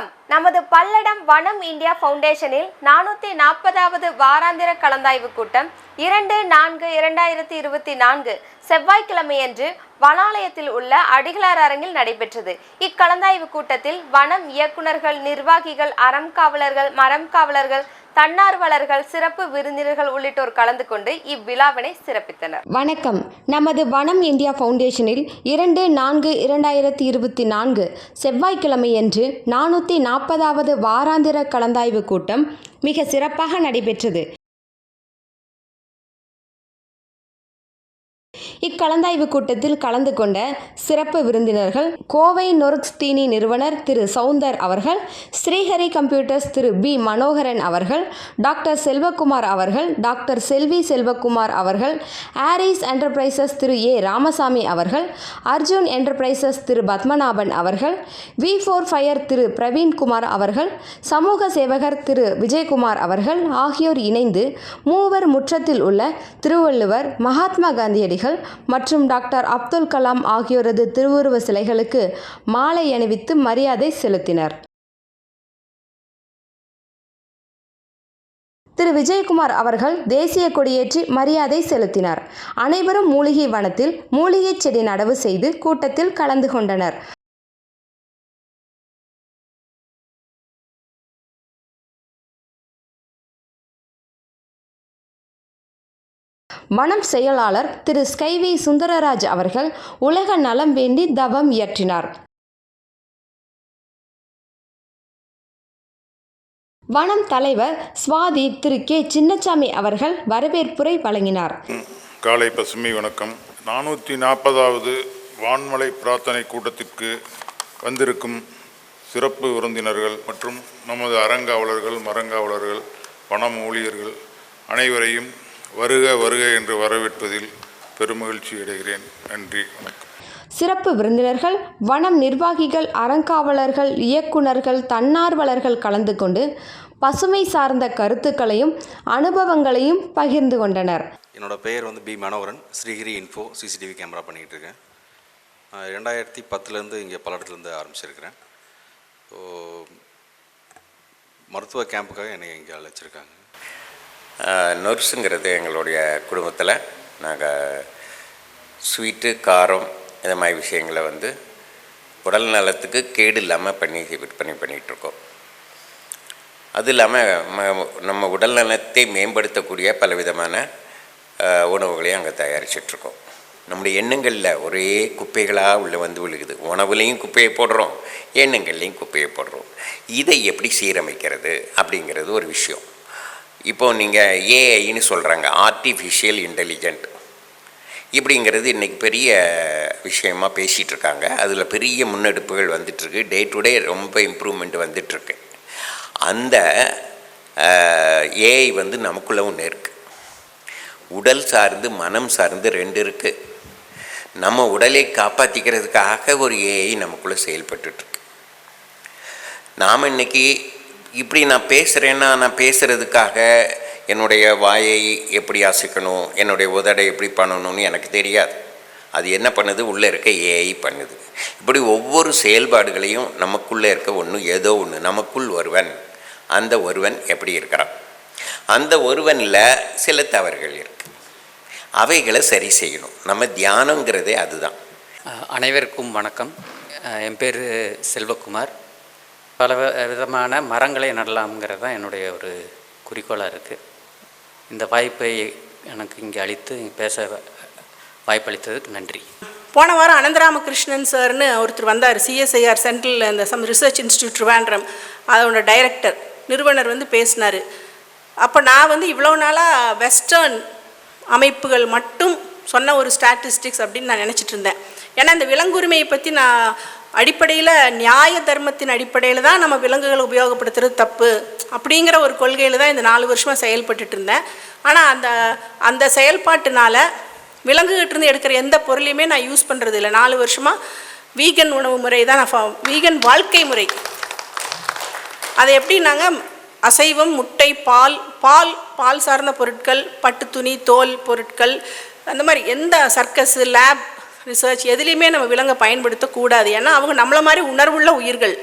வணக்கம். நமது பல்லடம் வனம் இந்தியா ஃபவுண்டேஷனில் நானூற்றி நாற்பதாவது வாராந்திர கலந்தாய்வு கூட்டம் இரண்டு நான்கு இரண்டாயிரத்தி இருபத்தி நான்கு செவ்வாய்க்கிழமையன்று வனாலயத்தில் உள்ள அடிகளார் அரங்கில் நடைபெற்றது. இக்கலந்தாய்வு கூட்டத்தில் வனம் இயக்குனர்கள் நிர்வாகிகள் அறம் காவலர்கள் மரம் காவலர்கள் தன்னார்வலர்கள் சிறப்பு விருந்தினர்கள் உள்ளிட்டோர் கலந்து கொண்டு இவ்விழாவினை சிறப்பித்தனர். வணக்கம். நமது வனம் இந்தியா ஃபவுண்டேஷனில் இரண்டு நான்கு இரண்டாயிரத்தி இருபத்தி நான்கு செவ்வாய்க்கிழமையன்று நானூற்றி நாற்பதாவது வாராந்திர கலந்தாய்வு கூட்டம் மிக சிறப்பாக நடைபெற்றது. கலந்தாய்வு கூட்டத்தில் கலந்து கொண்ட சிறப்பு விருந்தினர்கள் கோவை நொர்க்ஸ் தீனி நிறுவனர் திரு சவுந்தர் அவர்கள் ஸ்ரீஹரி கம்ப்யூட்டர்ஸ் திரு பி மனோகரன் அவர்கள் டாக்டர் செல்வகுமார் அவர்கள் டாக்டர் செல்வி செல்வகுமார் அவர்கள் Aris enterprises Thiru A Ramasamy அவர்கள் அர்ஜுன் என்டர்பிரைசஸ் திரு பத்மநாபன் அவர்கள் V four fire Thiru Praveenkumar அவர்கள் சமூக சேவகர் திரு விஜயகுமார் அவர்கள் ஆகியோர் இணைந்து மூவர் முற்றத்தில் உள்ள திருவள்ளுவர் மகாத்மா காந்தியடிகள் மற்றும் டாக்டர் அப்துல் கலாம் ஆகியோரது திருவுருவ சிலைகளுக்கு மாலை அணிவித்து மரியாதை செலுத்தினர். திரு. விஜயகுமார் அவர்கள் தேசிய கொடியேற்றி மரியாதை செலுத்தினார். அனைவரும் மூலிகை வனத்தில் மூலிகை செடி நடவு செய்து கூட்டத்தில் கலந்து கொண்டனர். வனம் செயலாளர் திரு. ஸ்கைவி சுந்தரராஜ் அவர்கள் உலக நலம் வேண்டி தவம் இயற்றினார். வனம் தலைவர் சுவாதி திரு. கே. சின்னசாமி அவர்கள் வரவேற்புரை வழங்கினார். காலை பசுமை வணக்கம். நானூற்றி நாற்பதாவது வான்மலை பிரார்த்தனை கூட்டத்திற்கு வந்திருக்கும் சிறப்பு விருந்தினர்கள் மற்றும் நமது அறங்காவலர்கள் மரங்காவலர்கள் வனம் ஊழியர்கள் அனைவரையும் வருக வருக என்று வரவேற்பதில் பெருமகிழ்ச்சி அடைகிறேன். நன்றி வணக்கம். சிறப்பு விருந்தினர்கள் வனம் நிர்வாகிகள் அறங்காவலர்கள் இயக்குனர்கள் தன்னார்வலர்கள் கலந்து கொண்டு பசுமை சார்ந்த கருத்துக்களையும் அனுபவங்களையும் பகிர்ந்து கொண்டனர். என்னோட பெயர் வந்து P. Manoharan. Srigiri info CCTV camera பண்ணிகிட்டு இருக்கேன். நான் ரெண்டாயிரத்தி பத்துலேருந்து இங்கே பல்லடத்துலேருந்து ஆரம்பிச்சிருக்கிறேன். ஸோ மருத்துவ கேம்புக்காக என்னை இங்கே அழைச்சிருக்காங்க. நொர்ஸுங்கிறது எங்களுடைய குடும்பத்தில் நாங்கள் ஸ்வீட்டு காரம் இந்த மாதிரி விஷயங்களை வந்து உடல் நலத்துக்கு கேடு இல்லாமல் பண்ணி விற்பனை பண்ணிகிட்ருக்கோம் அது இல்லாமல் நம்ம உடல் நலத்தை மேம்படுத்தக்கூடிய பலவிதமான விதமான உணவுகளையும் அங்கே தயாரிச்சிட்ருக்கோம். நம்முடைய எண்ணங்களில் ஒரே குப்பைகளாக உள்ளே வந்து விழுகுது. உணவுலேயும் குப்பையை போடுறோம் எண்ணங்கள்லேயும் குப்பையை போடுறோம். இதை எப்படி சீரமைக்கிறது அப்படிங்கிறது ஒரு விஷயம். இப்போ நீங்கள் ஏஐன்னு சொல்கிறாங்க ஆர்டிஃபிஷியல் இன்டெலிஜென்ட் இப்படிங்கிறது இன்றைக்கி பெரிய விஷயமா பேசிகிட்ருக்காங்க அதில் பெரிய முன்னெடுப்புகள் வந்துட்டுருக்கு. டே டு டே ரொம்ப இம்ப்ரூவ்மெண்ட் வந்துட்டுருக்கு. அந்த ஏஐ வந்து நமக்குள்ள ஒன்று இருக்குது உடல் சார்ந்து மனம் சார்ந்து ரெண்டு இருக்குது நம்ம உடலை காப்பாற்றிக்கிறதுக்காக ஒரு ஏஐ நமக்குள்ளே செயல்பட்டுட்ருக்கு நாம் இன்றைக்கி இப்படி நான் பேசுகிறேன்னா நான் பேசுகிறதுக்காக என்னுடைய வாயை எப்படி அசைக்கணும்? என்னுடைய உதடை எப்படி பண்ணணும்னு எனக்கு தெரியாது. அது என்ன பண்ணுது? உள்ளே இருக்க ஏஐ பண்ணுது. இப்படி ஒவ்வொரு செயல்பாடுகளையும் நமக்குள்ளே இருக்க ஒன்று ஏதோ ஒன்று நமக்குள் ஒருவன். அந்த ஒருவன் எப்படி இருக்கிறான்? அந்த ஒருவனில் சில தவறுகள் இருக்குது அவைகளை சரி செய்யணும். நம்ம தியானங்கிறதே அதுதான். அனைவருக்கும் வணக்கம். என் பேர் செல்வகுமார். பல விதமான மரங்களை நடலாம்ங்கிறது தான் என்னுடைய ஒரு குறிக்கோளாக இருக்குது இந்த வாய்ப்பை எனக்கு இங்கே அளித்து பேச வாய்ப்பளித்ததுக்கு நன்றி. போன வாரம் அனந்தராமகிருஷ்ணன் சார்னு ஒருத்தர் வந்தார் சிஎஸ்ஐஆர் சென்ட்ரல் அந்த சம் ரிசர்ச் இன்ஸ்டியூட் ட்ரிவாண்ட்ரம். அதோட டைரக்டர் நிறுவனர் வந்து பேசினார். அப்போ நான் வந்து இவ்வளோ நாளாக வெஸ்டர்ன் அமைப்புகள் மட்டும் சொன்ன ஒரு ஸ்டாட்டிஸ்டிக்ஸ் அப்படின்னு நான் நினச்சிட்டு இருந்தேன். ஏன்னா இந்த விலங்குரிமையை பற்றி நான் அடிப்படையில் நியாய தர்மத்தின் அடிப்படையில் தான் நம்ம விலங்குகளை உபயோகப்படுத்துறது தப்பு அப்படிங்கிற ஒரு கொள்கையில் தான் இந்த நாலு வருஷமாக செயல்பட்டுட்டு இருந்தேன். ஆனால் அந்த அந்த செயல்பாட்டினால் விலங்குகிட்டேருந்து எடுக்கிற எந்த பொருளையுமே நான் யூஸ் பண்ணுறது இல்லை. நாலு வருஷமாக வீகன் உணவு முறை தான் நான் வீகன் வாழ்க்கை முறை. அது எப்படின்னாங்க? அசைவம் முட்டை பால் பால் பால் சார்ந்த பொருட்கள் பட்டு துணி தோல் பொருட்கள் அந்த மாதிரி எந்த சர்க்கஸ் லேப் ரிசர்ச் எதுலேயுமே நம்ம விலங்கை பயன்படுத்தக்கூடாது. ஏன்னா அவங்க நம்மளை மாதிரி உணர்வுள்ள உயிர்கள்.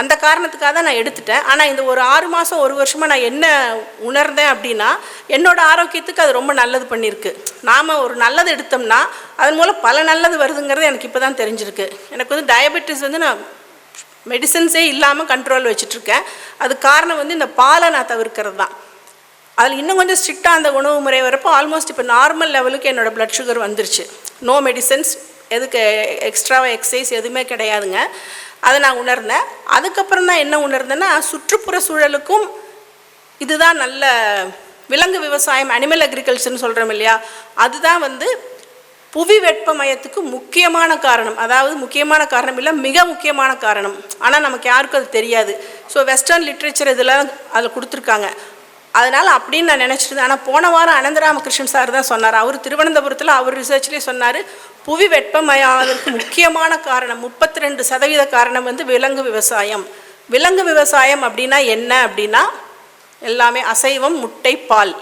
அந்த காரணத்துக்காக தான் நான் எடுத்துட்டேன். ஆனால் இந்த ஒரு ஆறு மாதம் ஒரு வருஷமாக நான் என்ன உணர்ந்தேன் அப்படின்னா என்னோடய ஆரோக்கியத்துக்கு அது ரொம்ப நல்லது பண்ணியிருக்கு. நாம் ஒரு நல்லது எடுத்தோம்னா அதன் மூலம் பல நல்லது வருதுங்கிறது எனக்கு இப்போ தான் தெரிஞ்சிருக்கு. எனக்கு வந்து டயபெட்டிஸ் வந்து நான் மெடிசன்ஸே இல்லாமல் கண்ட்ரோல் வச்சுட்ருக்கேன் அது காரணம் வந்து இந்த பாலை நான் தவிர்க்கிறது தான். அதில் இன்னும் கொஞ்சம் ஸ்ட்ரிக்டாக அந்த உணவு முறை வரப்போ ஆல்மோஸ்ட் இப்போ நார்மல் லெவலுக்கு என்னோடய ப்ளட் சுகர் வந்துருச்சு. நோ மெடிசன்ஸ் எதுக்கு எக்ஸ்ட்ராவாக எக்ஸசைஸ் எதுவுமே கிடையாதுங்க. அதை நான் உணர்ந்தேன். அதுக்கப்புறம் தான் என்ன உணர்ந்தேன்னா சுற்றுப்புற சூழலுக்கும் இதுதான் நல்ல விலங்கு விவசாயம் அனிமல் அக்ரிகல்ச்சர்னு சொல்கிறோம் இல்லையா? அதுதான் வந்து புவி வெப்பமயத்துக்கு முக்கியமான காரணம். அதாவது முக்கியமான காரணம் இல்லை மிக முக்கியமான காரணம். ஆனால் நமக்கு யாருக்கும் அது தெரியாது. ஸோ வெஸ்டர்ன் லிட்ரேச்சர் இதெல்லாம் அதில் கொடுத்துருக்காங்க. அதனால் அப்படின்னு நான் நினச்சிருந்தேன். ஆனால் போன வாரம் அனந்தராமகிருஷ்ணன் சார் தான் சொன்னார். அவர் திருவனந்தபுரத்தில் அவர் ரிசர்ச்லேயே சொன்னார் புவி வெப்பமயமானதற்கு முக்கியமான காரணம் முப்பத்தி ரெண்டு சதவீத காரணம் வந்து விலங்கு விவசாயம். விலங்கு விவசாயம் அப்படின்னா என்ன அப்படின்னா எல்லாமே அசைவம் முட்டை பால்.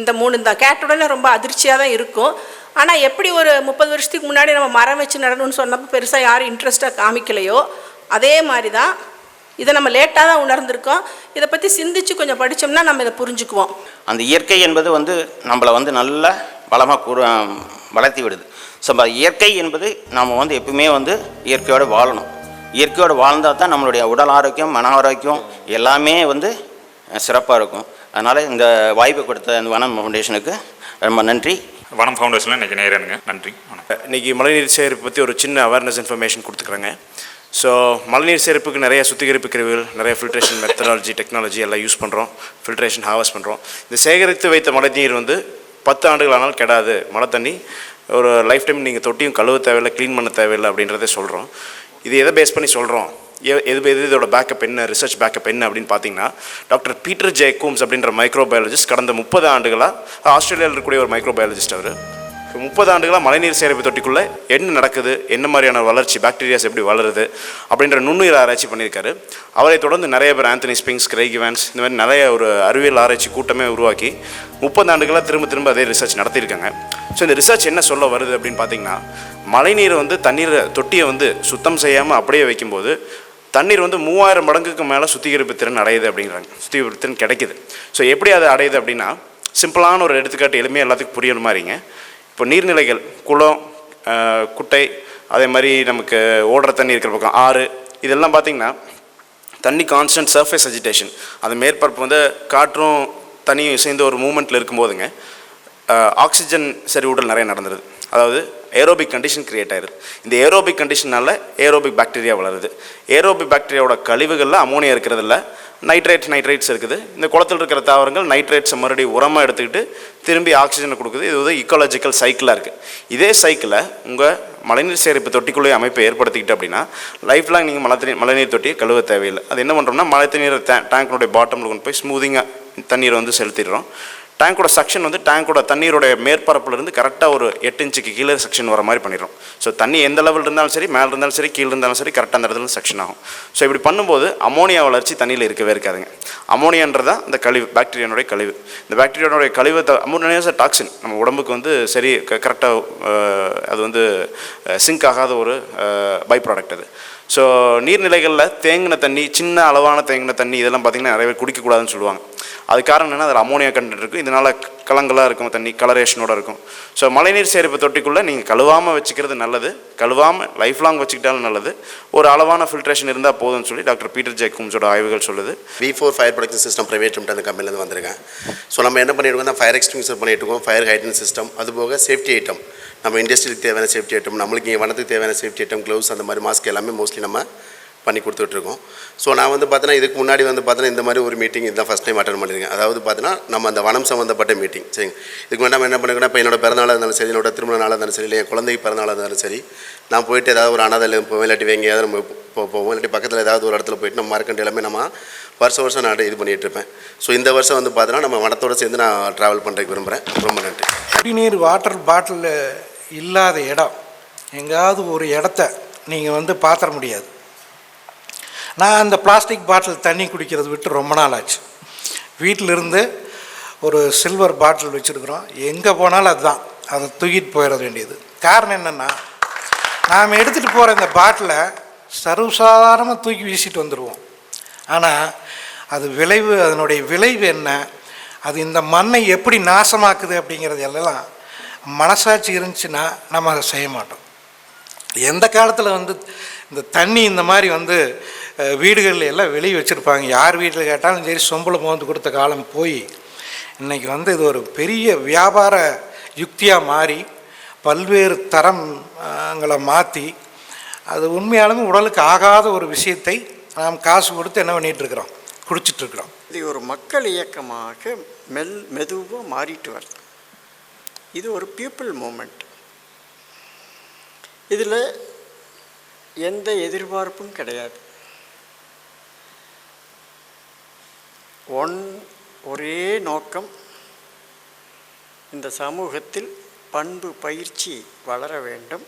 இந்த மூணு தான். கேட்டுடனே ரொம்ப அதிர்ச்சியாக தான் இருக்கும். ஆனால் எப்படி ஒரு முப்பது வருஷத்துக்கு முன்னாடி நம்ம மரம் வச்சு நடணும்னு சொன்னப்போ பெருசாக யாரும் இன்ட்ரெஸ்ட்டாக காமிக்கலையோ அதே மாதிரி தான் இதை நம்ம லேட்டாக தான் உணர்ந்திருக்கோம். இதை பற்றி சிந்திச்சு கொஞ்சம் படித்தோம்னா நம்ம இதை புரிஞ்சுக்குவோம். அந்த இயற்கை என்பது வந்து நம்மளை வந்து நல்ல பலமாக கூற வளர்த்தி விடுது. ஸோ இயற்கை என்பது நாம் வந்து எப்பவுமே வந்து இயற்கையோடு வாழணும். இயற்கையோடு வாழ்ந்தால் தான் நம்மளுடைய உடல் ஆரோக்கியம் மன ஆரோக்கியம் எல்லாமே வந்து சிறப்பாக இருக்கும். அதனால் இந்த வாய்ப்பு கொடுத்த இந்த வனம் ஃபவுண்டேஷனுக்கு ரொம்ப நன்றி. வனம் ஃபவுண்டேஷனில் இன்றைக்கி நேரனுங்க. நன்றி. வணக்கம். இன்றைக்கி மழைநீர் சேகரிப்பு பற்றி ஒரு சின்ன அவேர்னஸ் இன்ஃபர்மேஷன் கொடுத்துக்குறேங்க. ஸோ மழைநீர் சேகரிப்புக்கு நிறைய சுத்திகரிப்பு கருவிகள் நிறைய ஃபில்ட்ரேஷன் மெத்தடாலஜி டெக்னாலஜி எல்லாம் யூஸ் பண்ணுறோம் ஃபில்ட்ரேஷன் ஹார்வெஸ்ட் பண்ணுறோம் இந்த சேகரித்து வைத்த மழைநீர் வந்து பத்து ஆண்டுகளானாலும் கெடாது. மழை தண்ணி ஒரு லைஃப் டைம் நீங்கள் தொட்டியும் கழுவ தேவையில்லை க்ளீன் பண்ண தேவையில்லை அப்படின்றத சொல்கிறோம் இது எதை பேஸ் பண்ணி சொல்கிறோம் எ- எது எது இதோட பேக்கப் என்ன ரிசர்ச் பேக்கப் என்ன அப்படின்னு பார்த்தீங்கன்னா டாக்டர் பீட்டர் ஜே கூம்ஸ் அப்படின்ற மைக்ரோபயாலஜிஸ்ட் கடந்த முப்பது ஆண்டுகளாக ஆஸ்திரேலியாவில் இருக்கக்கூடிய ஒரு மைக்ரோபயாலஜிஸ்ட் அவர். முப்பது ஆண்டுகளாக மழைநீர் சேகரிப்பு தொட்டிக்குள்ளே என்ன நடக்குது? என்ன மாதிரியான வளர்ச்சி பாக்டீரியாஸ் எப்படி வளருது? அப்படின்ற நுண்ணுயிர் ஆராய்ச்சி பண்ணியிருக்காரு. அவரை தொடர்ந்து நிறைய பேர் ஆந்தனி ஸ்பிங்ஸ் கிரைகிவான்ஸ் இந்த மாதிரி நிறைய ஒரு அறிவியல் ஆராய்ச்சி கூட்டமே உருவாக்கி முப்பது ஆண்டுகளாக திரும்ப திரும்ப அதே ரிசர்ச் நடத்தியிருக்காங்க. ஸோ இந்த ரிசர்ச் என்ன சொல்ல வருது அப்படின்னு பார்த்தீங்கன்னா மழைநீரை வந்து தண்ணீரை தொட்டியை வந்து சுத்தம் செய்யாமல் அப்படியே வைக்கும்போது தண்ணீர் வந்து மூவாயிரம் மடங்குக்கு மேலே சுத்திகரிப்பு திறன் அடையுது அப்படிங்கிறாங்க சுத்திகரிப்பு திறன் கிடைக்குது. ஸோ எப்படி அது அடையுது அப்படின்னா சிம்பிளான ஒரு எடுத்துக்காட்டு எளிமையாக எல்லாத்துக்கும் புரியுற இப்போ நீர்நிலைகள் குளம் குட்டை அதே மாதிரி நமக்கு ஓடுற தண்ணி இருக்கிற பக்கம் ஆறு இதெல்லாம் பார்த்திங்கன்னா தண்ணி கான்ஸ்டன்ட் சர்ஃபேஸ் அஜிடேஷன் அந்த மேற்பரப்பு வந்து காற்றும் தண்ணியும் சேர்ந்து ஒரு மூமெண்ட்டில் இருக்கும்போதுங்க ஆக்சிஜன் செறிவூட்டல் நிறைய நடந்துருது. அதாவது ஏரோபிக் கண்டிஷன் கிரியேட் ஆயிருது. இந்த ஏரோபிக் கண்டிஷனால ஏரோபிக் பாக்டீரியா வளருது. ஏரோபிக் பாக்டீரியாவோட கழிவுகளில் அமோனியா இருக்கிறதில்ல. நைட்ரேட் நைட்ரேட்ஸ் இருக்குது. இந்த குளத்தில் இருக்கிற தாவரங்கள் நைட்ரேட்ஸை மறுபடியும் உரமாக எடுத்துக்கிட்டு திரும்பி ஆக்சிஜனை கொடுக்குது. இது வந்து இக்காலஜிக்கல் சைக்கிளாக இருக்குது இதே சைக்கிளை உங்கள் மழைநீர் சேகரிப்பு தொட்டிக்குள்ளே அமைப்பை ஏற்படுத்திக்கிட்டு அப்படின்னா லைஃப் லாங் நீங்கள் மழை தண்ணீர் மழைநீர் தொட்டியை கழுவ தேவையில்லை. அது என்ன பண்ணுறோம்னா மழை தண்ணீரை டே டேங்க்கினுடைய பாட்டமில் கொண்டு போய் ஸ்மூதிங்காக தண்ணீரை வந்து செலுத்திடுறோம். டேங்கோட செக்ஷன் வந்து டேங்கோட தண்ணீரோட மேற்பரப்புலேருந்து கரெக்டாக ஒரு எட்டு இன்ச்சுக்கு கீழே செக்ஷன் வர மாதிரி பண்ணிடும் ஸோ தண்ணி எந்த லெவல் இருந்தாலும் சரி மேலே இருந்தாலும் சரி கீழே இருந்தாலும் சரி கரெக்டாக அந்த இடத்துல செக்ஷன் ஆகும். ஸோ இப்படி பண்ணும்போது அமோனியா வளர்ச்சி தண்ணியில் இருக்கவே இருக்காதுங்க. அமோனியான்றது தான் இந்த கழிவு பாக்டீரியானுடைய கழிவு. இந்த பாக்டீரியானுடைய கழிவு அமோனியா டாக்ஸின் நம்ம உடம்புக்கு வந்து சரி கரெக்டாக அது வந்து சிங்க் ஆகாத ஒரு பை ப்ராடக்ட் அது. ஸோ நீர்நிலைகளில் தேங்கின தண்ணி சின்ன அளவான தேங்கின தண்ணி இதெல்லாம் பார்த்திங்கன்னா நிறைய பேர் குடிக்கக்கூடாதுன்னு சொல்லுவாங்க. அது காரணம் என்னன்னா அதில் அமோனியா கண்டென்ட் இருக்குது இதனால் கலங்களாக இருக்கும் தண்ணி கலரேஷனோட இருக்கும். ஸோ மழைநீர் சேரிப்பு தொட்டிக்குள்ளே நீங்கள் கழுவாமல் வச்சுக்கிறது நல்லது. கழுவாமல் லைஃப் லாங் வச்சுக்கிட்டாலும் நல்லது. ஒரு அளவான ஃபில்ட்ரேஷன் இருந்தால் போதும்னு சொல்லி டாக்டர் பீட்டர் ஜெய்கும்ஸோட ஆய்வுகள் சொல்லுது. V four fire production system private limit அந்த கம்பெனிலேருந்து வந்திருக்கேன். ஸோ நம்ம என்ன பண்ணியிருக்கோம் ஃபயர் எக்ஸ்டிங்ஷர் பண்ணிட்டு இருக்கோம் ஃபயர் ஹைட்ரன் சிஸ்டம் அதுபோக சேஃப்டி ஐட்டம் நம்ம இண்டஸ்ட்ரிக்கு தேவையான சேஃப்டி ஐட்டம் நம்மளுக்கு இங்கே வனத்துக்கு தேவையான சேஃப்டி ஐட்டம் க்ளவுஸ் அந்த மாதிரி மாஸ்க் எல்லாமே மோஸ்ட்லி நம்ம பண்ணி கொடுத்துட்ருக்கோம். ஸோ நான் வந்து பார்த்தீங்கன்னா இதுக்கு முன்னாடி வந்து பார்த்தீங்கன்னா இந்த மாதிரி ஒரு மீட்டிங் இதுதான் ஃபஸ்ட் டைம் அட்டன் பண்ணியிருக்கேன். அதாவது பார்த்தீங்கன்னா நம்ம அந்த வனம் சம்மந்தப்பட்ட மீட்டிங் சரிங்க. இதுக்கு முன்னாடி நம்ம என்ன பண்ணிருக்கோம்னா இப்போ என்னோட பிறந்தநாளாக இருந்தாலும் சரி என்னோட திருமண நாளாக இருந்தாலும் சரி இல்லை என் குழந்தைக்கு பிறந்தநாளாக இருந்தாலும் சரி நான் போயிட்டு ஏதாவது ஒரு அனாதையில் போவோம் இல்லாட்டி எங்கேயாவது நம்ம போவோம் இல்லாட்டி பக்கத்தில் ஏதாவது ஒரு இடத்துல போயிட்டு நம்ம மரக்கண்டு எல்லாமே நம்ம வருஷம் வருஷம் நான் இது பண்ணிகிட்டு இருப்பேன். ஸோ இந்த வருஷம் வந்து பார்த்தீங்கன்னா நம்ம வனத்தோடு சேர்ந்து நான் ட்ராவல் பண்ணுறதுக்கு விரும்புகிறேன் ரொம்ப நன்றி. குடிநீர் வாட்டர் பாட்டில் இல்லாத இடம் எங்காவது ஒரு இடத்த நீங்கள் வந்து பார்த்துட முடியாது. நான் அந்த பிளாஸ்டிக் பாட்டில் தண்ணி குடிக்கிறது விட்டு ரொம்ப நாள் ஆச்சு. வீட்டில் இருந்து ஒரு சில்வர் பாட்டில் வச்சுருக்குறோம். எங்கே போனாலும் அதுதான். அதை தூக்கிட்டு போயிட வேண்டியது. காரணம் என்னென்னா நாம் எடுத்துகிட்டு போகிற இந்த பாட்டிலை சர்வசாதாரணமாக தூக்கி வீசிட்டு வந்துடுவோம் ஆனால் அது விளைவு அதனுடைய விளைவு என்ன? அது இந்த மண்ணை எப்படி நாசமாக்குது அப்படிங்கிறது எல்லாம் மனசாட்சி இருந்துச்சுன்னா நம்ம அதை செய்ய மாட்டோம். எந்த காலத்தில் வந்து இந்த தண்ணி இந்த மாதிரி வந்து வீடுகளில் எல்லாம் வெளியே வச்சுருப்பாங்க. யார் வீட்டில் கேட்டாலும் சரி சொம்பளை மோந்து கொடுத்த காலம் போய். இன்றைக்கி வந்து இது ஒரு பெரிய வியாபார யுக்தியாக மாறி பல்வேறு தரங்களை மாற்றி அது உண்மையாலுமே உடலுக்கு ஆகாத ஒரு விஷயத்தை நாம் காசு கொடுத்து என்ன பண்ணிகிட்ருக்குறோம் குடிச்சிட்ருக்குறோம் இது ஒரு மக்கள் இயக்கமாக மெல் மெதுவாக மாறிட்டு வருது. இது ஒரு பீப்புள் மூமெண்ட். இதில் எந்த எதிர்பார்ப்பும் கிடையாது. ஒன் ஒரே நோக்கம் இந்த சமூகத்தில் பண்பு பயிற்சி வளர வேண்டும்.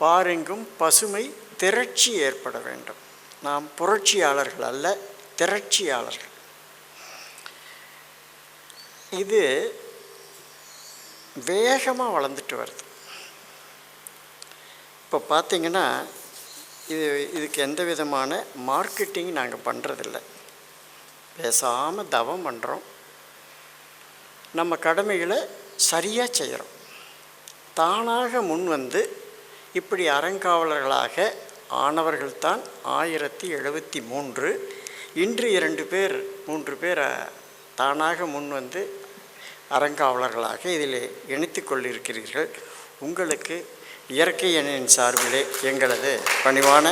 பாரெங்கும் பசுமை திரட்சி ஏற்பட வேண்டும். நாம் புரட்சியாளர்கள் அல்ல திரட்சியாளர்கள். இது வேகமாக வளர்ந்துட்டு வருது. இப்போ பார்த்தீங்கன்னா இது இதுக்கு எந்த விதமான மார்க்கெட்டிங் நாங்கள் பண்ணுறதில்ல பேசாமல் தவம் பண்ணுறோம் நம்ம கடமைகளை சரியாக செய்கிறோம் தானாக முன் வந்து இப்படி அறங்காவலர்களாக ஆனவர்கள்தான் ஆயிரத்தி எழுபத்தி மூன்று. இன்று இரண்டு பேர் மூன்று பேர் தானாக முன் வந்து அறங்காவலர்களாக இதில் இணைத்து கொண்டிருக்கிறீர்கள் உங்களுக்கு இயற்கை எண்ணின் சார்பிலே எங்களது பணிவான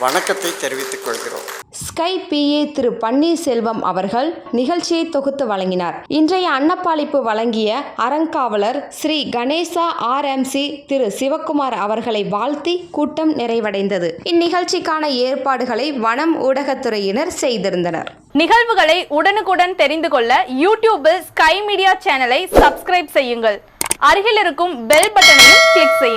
வணக்கத்தை தெரிவித்துக் கொள்கிறோம். ஸ்கை பிஏ திரு பன்னீர்செல்வம் அவர்கள் நிகழ்ச்சியை தொகுத்து வழங்கினார். இன்றைய அன்னப்பாளிப்பு வழங்கிய அறங்காவலர் ஸ்ரீ கணேசா ஆர்எம்சி திரு சிவக்குமார் அவர்களை வாழ்த்தி கூட்டம் நிறைவடைந்தது. இந்நிகழ்ச்சிக்கான ஏற்பாடுகளை வனம் ஊடகத்துறையினர் செய்திருந்தனர். நிகழ்வுகளை உடனுக்குடன் தெரிந்து கொள்ள யூடியூபில் ஸ்கை மீடியா சேனலை சப்ஸ்கிரைப் செய்யுங்கள். அருகில் இருக்கும் பெல் பட்டனையும் கிளிக் செய்யுங்கள்.